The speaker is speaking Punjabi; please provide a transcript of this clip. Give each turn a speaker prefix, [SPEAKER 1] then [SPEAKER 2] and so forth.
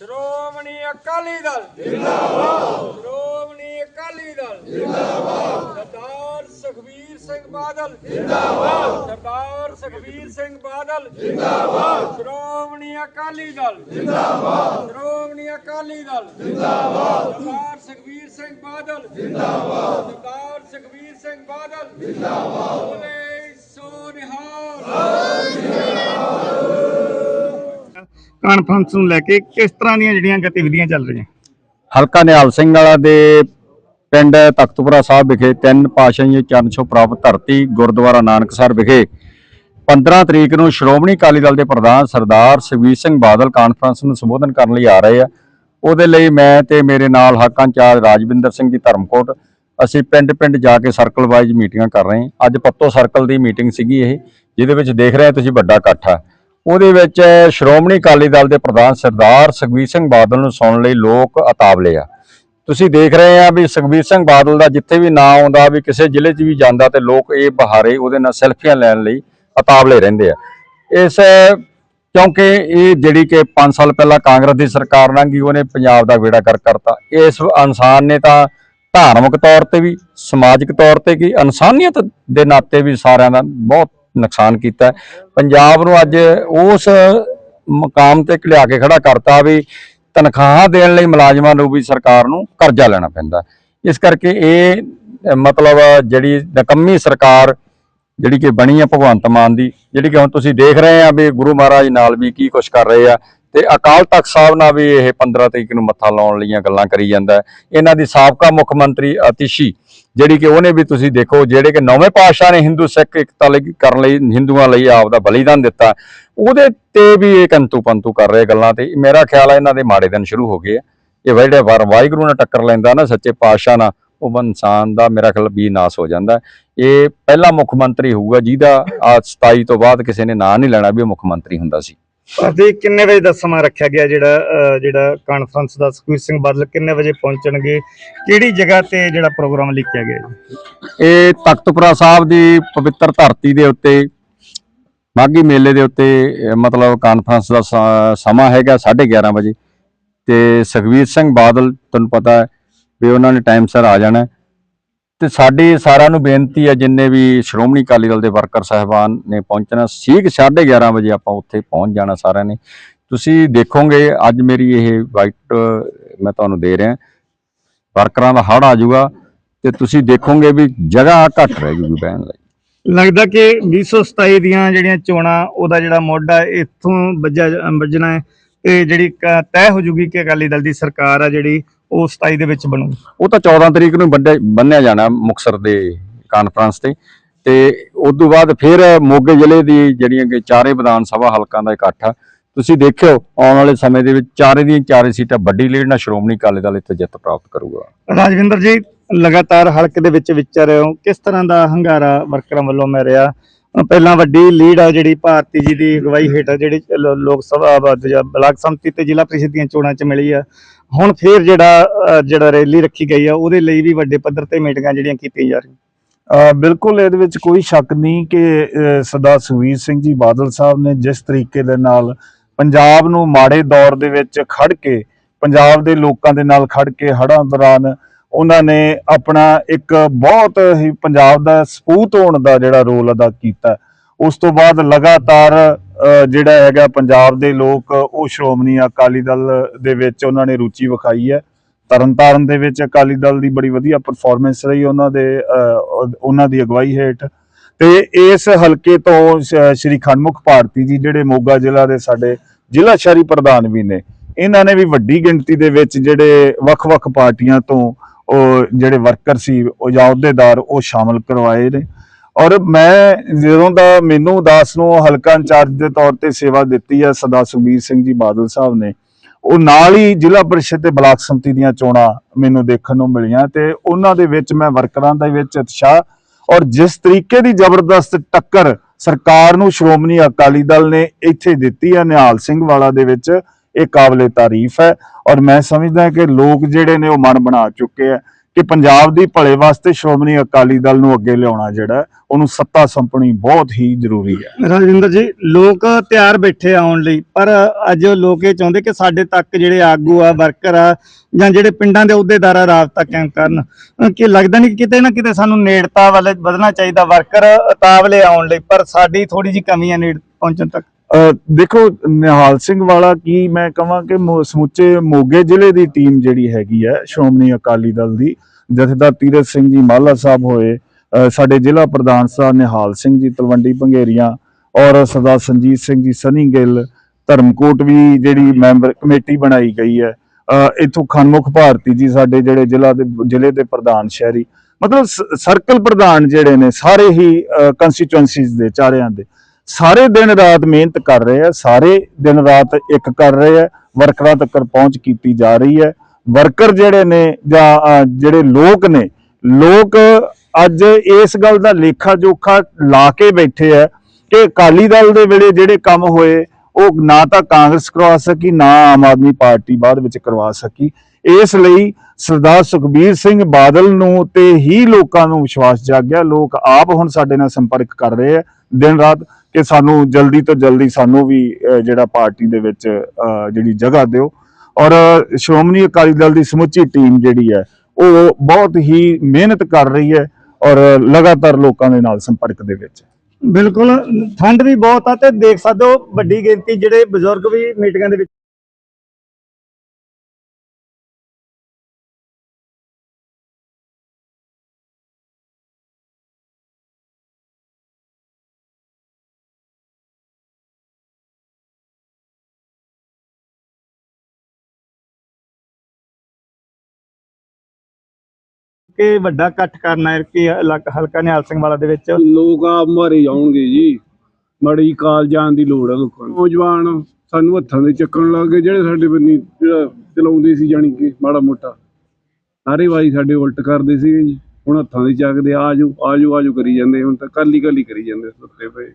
[SPEAKER 1] ਸ਼੍ਰੋਮਣੀ ਅਕਾਲੀ ਦਲ। ਜਿੰਦਾਬਾਦ। ਸ਼੍ਰੋਮਣੀ ਅਕਾਲੀ ਦਲ। ਜਿੰਦਾਬਾਦ। ਸਰਦਾਰ ਸੁਖਬੀਰ ਸਿੰਘ ਬਾਦਲ। ਜਿੰਦਾਬਾਦ। ਸਰਦਾਰ ਸੁਖਬੀਰ ਸਿੰਘ ਬਾਦਲ। ਜਿੰਦਾਬਾਦ। ਸ਼੍ਰੋਮਣੀ ਅਕਾਲੀ ਦਲ। ਜਿੰਦਾਬਾਦ। ਸ਼੍ਰੋਮਣੀ ਅਕਾਲੀ ਦਲ। ਜਿੰਦਾਬਾਦ। ਸਰਦਾਰ ਸੁਖਬੀਰ ਸਿੰਘ ਬਾਦਲ। ਜਿੰਦਾਬਾਦ। ਸਰਦਾਰ ਸੁਖਬੀਰ ਸਿੰਘ ਬਾਦਲ। ਜਿੰਦਾਬਾਦ। ਬੋਲੇ ਸੋ ਨਿਹਾਲ।
[SPEAKER 2] ਕਾਨਫਰੰਸ ਨੂੰ ਲੈ ਕੇ ਕਿਸ ਤਰ੍ਹਾਂ ਦੀਆਂ ਜਿਹੜੀਆਂ ਗਤੀਵਿਧੀਆਂ ਚੱਲ ਰਹੀਆਂ?
[SPEAKER 3] ਹਲਕਾ ਨਿਹਾਲ ਸਿੰਘ ਵਾਲਾ ਦੇ ਪਿੰਡ ਤਖਤਪੁਰਾ ਸਾਹਿਬ ਵਿਖੇ ਤਿੰਨ ਪਾਸ਼ਾਹੀ ਚਰਨ ਛੋਹ ਪ੍ਰਾਪਤ ਧਰਤੀ ਗੁਰਦੁਆਰਾ ਨਾਨਕਸਰ ਵਿਖੇ 15 ਤਰੀਕ ਨੂੰ ਸ਼੍ਰੋਮਣੀ ਅਕਾਲੀ ਦਲ ਦੇ ਪ੍ਰਧਾਨ ਸਰਦਾਰ ਸੁਖਬੀਰ ਸਿੰਘ ਬਾਦਲ ਕਾਨਫਰੰਸ ਨੂੰ ਸੰਬੋਧਨ ਕਰਨ ਲਈ ਆ ਰਹੇ ਆ। ਉਹਦੇ ਲਈ ਮੈਂ ਤੇ ਮੇਰੇ ਨਾਲ ਹੱਕਾਂ ਚਾਰ ਰਾਜਵਿੰਦਰ ਸਿੰਘ ਜੀ ਧਰਮਕੋਟ, ਅਸੀਂ ਪਿੰਡ-ਪਿੰਡ ਜਾ ਕੇ ਸਰਕਲ ਵਾਈਜ਼ ਮੀਟਿੰਗਾਂ ਕਰ ਰਹੇ ਹਾਂ। ਅੱਜ ਪੱਤੋ ਸਰਕਲ ਦੀ ਮੀਟਿੰਗ ਸੀਗੀ ਇਹ, ਜਿਹਦੇ ਵਿੱਚ ਦੇਖ ਰਹੇ ਤੁਸੀਂ ਵੱਡਾ ਇਕੱਠ ਆ। ਉਹਦੇ ਵਿੱਚ ਸ਼੍ਰੋਮਣੀ ਅਕਾਲੀ ਦਲ ਦੇ ਪ੍ਰਧਾਨ ਸਰਦਾਰ ਸੁਖਬੀਰ ਸਿੰਘ ਬਾਦਲ ਨੂੰ ਸੁਣਨ ਲਈ ਲੋਕ ਅਤਾਵਲੇ ਆ। ਤੁਸੀਂ ਦੇਖ ਰਹੇ ਆ ਵੀ ਸੁਖਬੀਰ ਸਿੰਘ ਬਾਦਲ ਦਾ ਜਿੱਥੇ ਵੀ ਨਾਂ ਆਉਂਦਾ, ਵੀ ਕਿਸੇ ਜ਼ਿਲ੍ਹੇ 'ਚ ਵੀ ਜਾਂਦਾ ਤੇ ਲੋਕ ਇਹ ਬਹਾਰੇ ਉਹਦੇ ਨਾਲ ਸੈਲਫੀਆਂ ਲੈਣ ਲਈ ਅਤਾਵਲੇ ਰਹਿੰਦੇ ਆ। ਇਸ ਕਿਉਂਕਿ ਇਹ ਜਿਹੜੀ ਕਿ 5 ਸਾਲ ਪਹਿਲਾਂ ਕਾਂਗਰਸ ਦੀ ਸਰਕਾਰ ਲੰਘੀ, ਉਹਨੇ ਪੰਜਾਬ ਦਾ ਬੇੜਾ ਕਰ ਕਰਤਾ। ਇਸ ਇਨਸਾਨ ਨੇ ਤਾਂ ਧਾਰਮਿਕ ਤੌਰ ਤੇ ਵੀ, ਸਮਾਜਿਕ ਤੌਰ ਤੇ ਕੀ ਇਨਸਾਨੀਅਤ ਦੇ ਨਾਤੇ ਵੀ ਸਾਰਿਆਂ ਦਾ ਬਹੁਤ ਨੁਕਸਾਨ ਕੀਤਾ ਪੰਜਾਬ ਨੂੰ ਅੱਜ ਉਸ ਮਕਾਮ ਤੇ ਲਿਆ ਕੇ ਖੜਾ ਕਰਤਾ ਵੀ ਤਨਖਾਹਾਂ ਦੇਣ ਲਈ ਮੁਲਾਜ਼ਮਾਂ ਨੂੰ ਵੀ ਸਰਕਾਰ ਨੂੰ ਕਰਜ਼ਾ ਲੈਣਾ ਪੈਂਦਾ ਇਸ ਕਰਕੇ ਇਹ ਮਤਲਬ ਜਿਹੜੀ ਨਕੰਮੀ ਸਰਕਾਰ ਜਿਹੜੀ ਕਿ ਬਣੀ ਆ ਭਗਵੰਤ ਮਾਨ ਦੀ, ਜਿਹੜੀ ਕਿ ਹੁਣ ਤੁਸੀਂ ਦੇਖ ਰਹੇ ਆ ਵੀ ਗੁਰੂ ਮਹਾਰਾਜ ਨਾਲ ਵੀ ਕੀ ਕੁਛ ਕਰ ਰਹੇ ਆ ਤੇ ਅਕਾਲ ਤਖਤ ਸਾਹਿਬ ਨਾਲ ਵੀ ਇਹ 15 ਤਰੀਕ ਨੂੰ ਮੱਥਾ ਲਾਉਣ ਲਈਆਂ ਗੱਲਾਂ ਕਰੀ ਜਾਂਦਾ ਇਹਨਾਂ ਦੀ ਸਾਬਕਾ ਮੁੱਖ ਮੰਤਰੀ ਅਤੀਸ਼ੀ, ਜਿਹੜੀ ਕਿ ਉਹਨੇ ਵੀ ਤੁਸੀਂ ਦੇਖੋ, ਜਿਹੜੇ ਕਿ ਨੌਵੇਂ ਪਾਤਸ਼ਾਹ ਨੇ ਹਿੰਦੂ ਸਿੱਖ ਇਕਤਾ ਲਈ ਕਰਨ ਲਈ, ਹਿੰਦੂਆਂ ਲਈ ਆਪ ਦਾ ਬਲੀਦਾਨ ਦਿੱਤਾ। ਉਹਦੇ ਤੇ ਵੀ ਇਹ ਕੰਤੂ ਪੰਤੂ ਕਰ ਰਹੇ ਗੱਲਾਂ ਤੇ ਮੇਰਾ ਖਿਆਲ ਹੈ ਇਹਨਾਂ ਦੇ ਮਾੜੇ ਦਿਨ ਸ਼ੁਰੂ ਹੋ ਗਏ ਆ। ਇਹ ਜਿਹੜੇ ਵਾਰ ਵਾਹਿਗੁਰੂ ਨਾਲ ਟੱਕਰ ਲੈਂਦਾ ਨਾ ਸੱਚੇ ਪਾਤਸ਼ਾਹ ਨਾਲ, ਉਹ ਇਨਸਾਨ ਦਾ ਮੇਰਾ ਖਿਆਲ ਵੀ ਨਾਸ ਹੋ ਜਾਂਦਾ ਇਹ ਪਹਿਲਾ ਮੁੱਖ ਮੰਤਰੀ ਹੋਊਗਾ ਜਿਹਦਾ ਆ 27 ਤੋਂ ਬਾਅਦ ਕਿਸੇ ਨੇ ਨਾਂ ਨਹੀਂ ਲੈਣਾ ਵੀ ਉਹ ਮੁੱਖ ਮੰਤਰੀ ਹੁੰਦਾ ਸੀ।
[SPEAKER 2] ਅਤੇ ਕਿੰਨੇ ਵਜੇ ਦਾ ਸਮਾਂ ਰੱਖਿਆ ਗਿਆ ਜਿਹੜਾ ਜਿਹੜਾ ਕਾਨਫਰੰਸ ਦਾ? ਸੁਖਬੀਰ ਸਿੰਘ ਬਾਦਲ ਕਿੰਨੇ ਵਜੇ ਪਹੁੰਚਣਗੇ? ਕਿਹੜੀ ਜਗ੍ਹਾ ਤੇ ਜਿਹੜਾ ਪ੍ਰੋਗਰਾਮ ਲਿਖਿਆ ਗਿਆ ਜੀ?
[SPEAKER 3] ਇਹ ਤਖਤਪੁਰਾ ਸਾਹਿਬ ਦੀ ਪਵਿੱਤਰ ਧਰਤੀ ਦੇ ਉੱਤੇ, ਮਾਘੀ ਮੇਲੇ ਦੇ ਉੱਤੇ ਮਤਲਬ ਕਾਨਫਰੰਸ ਦਾ ਸਮਾਂ ਹੈਗਾ 11:30 ਵਜੇ। ਤੇ ਸੁਖਬੀਰ ਸਿੰਘ ਬਾਦਲ, ਤੁਹਾਨੂੰ ਪਤਾ ਵੀ ਉਹਨਾਂ ਨੇ ਟਾਈਮ ਸਿਰ ਆ ਜਾਣਾ ਤੇ ਸਾਡੀ ਸਾਰਿਆਂ ਨੂੰ ਬੇਨਤੀ ਹੈ, ਜਿੰਨੇ ਵੀ ਸ਼੍ਰੋਮਣੀ ਅਕਾਲੀ ਦਲ ਦੇ ਵਰਕਰ ਸਾਹਿਬਾਨ ਨੇ ਪਹੁੰਚਣਾ ਠੀਕ 11:30 ਵਜੇ ਆਪਾਂ ਉੱਥੇ ਪਹੁੰਚ ਜਾਣਾ ਸਾਰਿਆਂ ਨੇ। ਤੁਸੀਂ ਦੇਖੋਗੇ, ਅੱਜ ਮੇਰੀ ਇਹ ਵਾਈਟ, ਮੈਂ ਤੁਹਾਨੂੰ ਦੇ ਰਿਹਾ, ਵਰਕਰਾਂ ਦਾ ਹੜ ਆ ਜਾਊਗਾ ਤੇ ਤੁਸੀਂ ਦੇਖੋਗੇ ਵੀ ਜਗ੍ਹਾ ਘੱਟ ਰਹਿ ਜੂਗੀ ਬਹਿਣ ਲਈ।
[SPEAKER 2] ਲੱਗਦਾ ਕਿ 2027 ਦੀਆਂ ਜਿਹੜੀਆਂ ਚੋਣਾਂ, ਉਹਦਾ ਜਿਹੜਾ ਮੋਢਾ ਇੱਥੋਂ ਵੱਜਾ ਵੱਜਣਾ ਹੈ। ਤੇ ਜਿਹੜੀ ਤੈਅ ਹੋ ਜੂਗੀ ਕਿ ਅਕਾਲੀ ਦਲ ਦੀ ਸਰਕਾਰ ਆ ਜਿਹੜੀ ਉਹ 27 ਦੇ ਵਿੱਚ ਬਣੂ।
[SPEAKER 3] ਉਹ ਤਾਂ 14 ਤਰੀਕ ਨੂੰ ਬੰਨਿਆ ਬੰਨਿਆ ਜਾਣਾ ਮੁਕਸਰ ਦੇ ਕਾਨਫਰੰਸ ਤੇ। ਤੇ ਉਸ ਤੋਂ ਬਾਅਦ ਫਿਰ ਮੋਗੇ ਜ਼ਿਲ੍ਹੇ ਦੀ ਜਿਹੜੀਆਂ ਕਿ ਚਾਰੇ ਵਿਧਾਨ ਸਭਾ ਹਲਕਾਂ ਦਾ ਇਕੱਠ ਆ। ਤੁਸੀਂ ਦੇਖਿਓ ਆਉਣ ਵਾਲੇ ਸਮੇਂ ਦੇ ਵਿੱਚ ਚਾਰੇ ਦੀਆਂ ਚਾਰੇ ਸੀਟਾਂ ਵੱਡੀ ਲੀਡ ਨਾਲ ਸ਼੍ਰੋਮਣੀ ਅਕਾਲੀ ਦਲ ਇੱਥੇ ਜਿੱਤ ਪ੍ਰਾਪਤ ਕਰੂਗਾ।
[SPEAKER 2] ਰਾਜਵਿੰਦਰ ਜੀ ਲਗਾਤਾਰ ਹਲਕੇ ਦੇ ਵਿੱਚ ਵਿਚਰ ਰਹੇ ਹੋ। ਕਿਸ ਤਰ੍ਹਾਂ ਦਾ ਹੰਗਾਰਾ ਵਰਕਰਾਂ ਵੱਲੋਂ ਮੈਂ ਰਿਹਾ? ਪਹਿਲਾਂ ਵੱਡੀ ਲੀਡ ਆ ਜਿਹੜੀ ਭਾਰਤੀ ਜੀ ਦੀ ਅਗਵਾਈ ਹੇਠ ਆ ਜਿਹੜੀ ਲੋਕ ਸਭਾ ਬਲਾਕ ਸੰਮਤੀ ਤੇ ਜ਼ਿਲ੍ਹਾ ਪ੍ਰੀਸ਼ਦ ਦੀਆਂ ਚੋਣਾਂ 'ਚ ਮਿਲੀ ਆ। ਹੁਣ ਫੇਰ ਜਿਹੜਾ ਜਿਹੜਾ ਰੈਲੀ ਰੱਖੀ ਗਈ ਆ ਉਹਦੇ ਲਈ ਵੀ ਵੱਡੇ ਪੱਧਰ ਤੇ ਮੀਟਿੰਗਾਂ ਜਿਹੜੀਆਂ ਕੀਤੀਆਂ ਜਾ ਰਹੀਆਂ।
[SPEAKER 4] ਬਿਲਕੁਲ ਇਹਦੇ ਵਿੱਚ ਕੋਈ ਸ਼ੱਕ ਨਹੀਂ ਕਿ ਅ, ਸਰਦਾਰ ਸੁਖਬੀਰ ਸਿੰਘ ਜੀ ਬਾਦਲ ਸਾਹਿਬ ਨੇ ਜਿਸ ਤਰੀਕੇ ਦੇ ਨਾਲ ਪੰਜਾਬ ਨੂੰ ਮਾੜੇ ਦੌਰ ਦੇ ਵਿੱਚ ਖੜ ਕੇ ਪੰਜਾਬ ਦੇ ਲੋਕਾਂ ਦੇ ਨਾਲ ਖੜ ਕੇ ਹੜ੍ਹਾਂ ਦੌਰਾਨ ਉਹਨਾਂ ਨੇ ਆਪਣਾ ਇੱਕ ਬਹੁਤ ਹੀ ਪੰਜਾਬ ਦਾ ਸਪੂਤ ਹੋਣ ਦਾ ਜਿਹੜਾ ਰੋਲ ਅਦਾ ਕੀਤਾ। ਉਸ ਤੋਂ ਬਾਅਦ ਲਗਾਤਾਰ ਜਿਹੜਾ ਹੈਗਾ ਪੰਜਾਬ ਦੇ ਲੋਕ, ਉਹ ਸ਼੍ਰੋਮਣੀ ਅਕਾਲੀ ਦਲ ਦੇ ਵਿੱਚ ਉਹਨਾਂ ਨੇ ਰੁਚੀ ਵਿਖਾਈ ਹੈ। ਤਰਨਤਾਰਨ ਦੇ ਵਿੱਚ ਅਕਾਲੀ ਦਲ ਦੀ ਬੜੀ ਵਧੀਆ ਪਰਫਾਰਮੈਂਸ ਰਹੀ ਉਹਨਾਂ ਦੇ ਉਹਨਾਂ ਦੀ ਅਗਵਾਈ ਹੇਠ। ਤੇ ਇਸ ਹਲਕੇ ਤੋਂ ਸ਼੍ਰੀ ਖਣਮੁਖ ਭਾਰਤੀ ਜੀ, ਜਿਹੜੇ ਮੋਗਾ ਜ਼ਿਲ੍ਹਾ ਦੇ ਸਾਡੇ ਜ਼ਿਲ੍ਹਾ ਸ਼ਹਿਰੀ ਪ੍ਰਧਾਨ ਵੀ ਨੇ, ਇਹਨਾਂ ਨੇ ਵੀ ਵੱਡੀ ਗਿਣਤੀ ਦੇ ਵਿੱਚ ਜਿਹੜੇ ਵੱਖ-ਵੱਖ ਪਾਰਟੀਆਂ ਤੋਂ ਉਹ ਜਿਹੜੇ ਵਰਕਰ ਸੀ, ਉਹ ਜਾਂ ਅਹੁਦੇਦਾਰ, ਉਹ ਸ਼ਾਮਲ ਕਰਵਾਏ ਨੇ। ਔਰ ਮੈਂ ਜਦੋਂ ਦਾ ਮੈਨੂੰ ਦਾਸ ਨੂੰ ਹਲਕਾ ਇੰਚਾਰਜ ਦੇ ਤੌਰ ਤੇ ਸੇਵਾ ਦਿੱਤੀ ਹੈ, ਸਰਦਾਰ ਸੁਖਬੀਰ ਸਿੰਘ ਜੀ ਬਾਦਲ ਸਾਹਿਬ ਨੇ, ਉਹ ਨਾਲ ਹੀ ਜ਼ਿਲ੍ਹਾ ਪਰਿਸ਼ਦ ਤੇ ਬਲਾਕ ਸੰਮਤੀ ਦੀਆਂ ਚੋਣਾਂ ਮੈਨੂੰ ਦੇਖਣ ਨੂੰ ਮਿਲੀਆਂ ਤੇ ਉਹਨਾਂ ਦੇ ਵਿੱਚ ਮੈਂ ਵਰਕਰਾਂ ਦੇ ਵਿੱਚ ਉਤਸ਼ਾਹ ਔਰ ਜਿਸ ਤਰੀਕੇ ਦੀ ਜ਼ਬਰਦਸਤ ਟੱਕਰ ਸਰਕਾਰ ਨੂੰ ਸ਼੍ਰੋਮਣੀ ਅਕਾਲੀ ਦਲ ਨੇ ਇੱਥੇ ਦਿੱਤੀ ਹੈ, ਨਿਹਾਲ ਸਿੰਘ ਵਾਲਾ ਦੇ ਵਿੱਚ ਇਹ ਕਾਬਲੇ ਤਾਰੀਫ ਹੈ ਔਰ ਮੈਂ ਸਮਝਦਾ ਕਿ ਲੋਕ ਜਿਹੜੇ ਨੇ ਉਹ ਮਨ ਬਣਾ ਚੁੱਕੇ ਆ ਕਿ ਪੰਜਾਬ ਦੀ ਭਲੇ ਵਾਸਤੇ ਸ਼੍ਰੋਮਣੀ ਅਕਾਲੀ ਦਲ ਨੂੰ ਅੱਗੇ ਲਿਆਉਣਾ ਜਿਹੜਾ ਉਹਨੂੰ ਸੱਤਾ ਸੰਪਣੀ ਬਹੁਤ ਹੀ ਜ਼ਰੂਰੀ ਹੈ।
[SPEAKER 2] ਰਾਜਿੰਦਰ ਜੀ, ਲੋਕ ਤਿਆਰ ਬੈਠੇ ਆਉਣ ਲਈ, ਪਰ ਅੱਜ ਲੋਕ ਇਹ ਚਾਹੁੰਦੇ ਕਿ ਸਾਡੇ ਤੱਕ ਜਿਹੜੇ ਆਗੂ ਆ, ਵਰਕਰ ਆ, ਜਾਂ ਜਿਹੜੇ ਪਿੰਡਾਂ ਦੇ ਅਹੁਦੇਦਾਰ ਆ ਰਾਬਤਾ ਕਾਇਮ ਕਰਨ ਕਿ ਲੱਗਦਾ ਨਹੀਂ ਕਿਤੇ ਨਾ ਕਿਤੇ ਸਾਨੂੰ ਨੇੜਤਾ ਵੱਲ ਵਧਣਾ ਚਾਹੀਦਾ, ਵਰਕਰ ਉਤਾਵਲੇ ਆਉਣ ਲਈ, ਪਰ ਸਾਡੀ ਥੋੜੀ ਜਿਹੀ ਕਮੀ ਆ ਨੇੜ ਪਹੁੰਚਣ ਤੱਕ।
[SPEAKER 4] ਦੇਖੋ ਨਿਹਾਲ ਸਿੰਘ ਵਾਲਾ ਕੀ ਮੈਂ ਕਹਾਂ ਕਿ ਸਮੁੱਚੇ ਮੋਗੇ ਜ਼ਿਲ੍ਹੇ ਦੀ ਟੀਮ ਜਿਹੜੀ ਹੈਗੀ ਹੈ ਸ਼੍ਰੋਮਣੀ ਅਕਾਲੀ ਦਲ ਦੀ ਜਥੇਦਾਰ ਤੀਰਥ ਸਿੰਘ ਜੀ ਮਾਲਾ ਸਾਹਿਬ ਹੋਏ ਸਾਡੇ ਜ਼ਿਲ੍ਹਾ ਪ੍ਰਧਾਨ ਸਾਹਿਬ ਨਿਹਾਲ ਸਿੰਘ ਜੀ ਤਲਵੰਡੀ ਭੰਗੇਰੀਆਂ ਔਰ ਸਰਦਾਰ ਸੰਜੀਤ ਸਿੰਘ ਜੀ ਸਨੀ ਗਿੱਲ ਧਰਮਕੋਟ ਵੀ ਜਿਹੜੀ ਮੈਂਬਰ ਕਮੇਟੀ ਬਣਾਈ ਗਈ ਹੈ। ਅ, ਇੱਥੋਂ ਖਨਮੁਖ ਭਾਰਤੀ ਜੀ ਸਾਡੇ ਜਿਹੜੇ ਜ਼ਿਲ੍ਹਾ ਦੇ ਜ਼ਿਲ੍ਹੇ ਦੇ ਪ੍ਰਧਾਨ ਸ਼ਹਿਰੀ ਮਤਲਬ ਸਰਕਲ ਪ੍ਰਧਾਨ ਜਿਹੜੇ ਨੇ ਸਾਰੇ ਹੀ ਕੰਸਟੀਚੁਐਂਸੀਜ਼ ਦੇ ਚਾਰਿਆਂ ਦੇ। ਸਾਰੇ ਦਿਨ ਰਾਤ ਮਿਹਨਤ ਕਰ ਰਹੇ ਆ, ਸਾਰੇ ਦਿਨ ਰਾਤ ਇੱਕ ਕਰ ਰਹੇ ਆ, ਵਰਕਰਾਂ ਤੱਕ ਪਹੁੰਚ ਕੀਤੀ ਜਾ ਰਹੀ ਹੈ। ਵਰਕਰ ਜਿਹੜੇ ਨੇ ਜਾਂ ਜਿਹੜੇ ਲੋਕ ਨੇ, ਲੋਕ ਅੱਜ ਇਸ ਗੱਲ ਦਾ ਲੇਖਾ ਜੋਖਾ ਲਾ ਕੇ ਬੈਠੇ ਆ ਕਿ ਅਕਾਲੀ ਦਲ ਦੇ ਵੇਲੇ ਜਿਹੜੇ ਕੰਮ ਹੋਏ, ਉਹ ਨਾ ਤਾਂ ਕਾਂਗਰਸ ਕਰਵਾ ਸਕੀ, ਨਾ ਆਮ ਆਦਮੀ ਪਾਰਟੀ ਬਾਅਦ ਵਿੱਚ ਕਰਵਾ ਸਕੀ। ਇਸ ਲਈ ਸਰਦਾਰ ਸੁਖਬੀਰ ਸਿੰਘ ਬਾਦਲ ਨੂੰ ਤੇ ਹੀ ਲੋਕਾਂ ਨੂੰ ਵਿਸ਼ਵਾਸ ਜਾਗਿਆ। ਲੋਕ ਆਪ ਹੁਣ ਸਾਡੇ ਨਾਲ ਸੰਪਰਕ ਕਰ ਰਹੇ ਆ। ਦਿਨ ਰਾਤ ਕਿ ਸਾਨੂੰ ਜਲਦੀ ਤੋਂ ਜਲਦੀ ਸਾਨੂੰ ਵੀ ਜਿਹੜਾ ਪਾਰਟੀ ਦੇ ਵਿੱਚ ਜਿਹੜੀ ਜਗ੍ਹਾ ਦਿਓ। ਔਰ ਸ਼੍ਰੋਮਣੀ ਅਕਾਲੀ ਦਲ ਦੀ ਸਮੁੱਚੀ ਟੀਮ ਜਿਹੜੀ ਹੈ, ਉਹ ਬਹੁਤ ਹੀ ਮਿਹਨਤ ਕਰ ਰਹੀ ਹੈ ਔਰ ਲਗਾਤਾਰ ਲੋਕਾਂ ਦੇ ਨਾਲ ਸੰਪਰਕ ਦੇ ਵਿੱਚ।
[SPEAKER 2] ਬਿਲਕੁਲ, ਠੰਡ ਵੀ ਬਹੁਤ ਆ ਤੇ ਦੇਖ ਸਕਦੇ ਹੋ ਵੱਡੀ ਗਿਣਤੀ ਜਿਹੜੇ ਬਜ਼ੁਰਗ ਵੀ ਮੀਟਿੰਗਾਂ ਦੇ ਵਿੱਚ ਕਿ ਵੱਡਾ ਇਕੱਠ ਕਰਨਾ ਹੈ ਕਿ ਇਲਾਕਾ ਹਲਕਾ ਨਿਹਾਲ ਸਿੰਘ ਵਾਲਾ ਦੇ ਵਿੱਚ।
[SPEAKER 5] ਲੋਕ ਆਪ ਮਾਰੇ ਜਾਣਗੇ ਜੀ। ਮੜੀ ਕਾਲ ਜਾਣ ਦੀ ਲੋੜ ਹੈ ਲੋਕਾਂ ਨੂੰ। ਨੌਜਵਾਨ ਸਾਨੂੰ ਹੱਥਾਂ ਦੇ ਚੱਕਣ ਲੱਗ ਗਏ, ਜਿਹੜੇ ਸਾਡੇ ਬੰਨੀ ਜਿਹੜਾ ਚਲਾਉਂਦੇ ਸੀ ਜਾਣੀ ਕਿ ਮਾੜਾ ਮੋਟਾ। ਸਾਰੇ ਵਾਰੀ ਸਾਡੇ ਉਲਟ ਕਰਦੇ ਸੀਗੇ ਜੀ। ਹੁਣ ਹੱਥਾਂ ਦੇ ਚੱਕਦੇ ਆਜੋ ਆਜੋ ਆਜੋ ਕਰੀ ਜਾਂਦੇ। ਹੁਣ ਤਾਂ ਕੱਲ ਹੀ ਕੱਲ ਹੀ ਕਰੀ ਜਾਂਦੇ ਸੁੱਤੇ ਪਏ।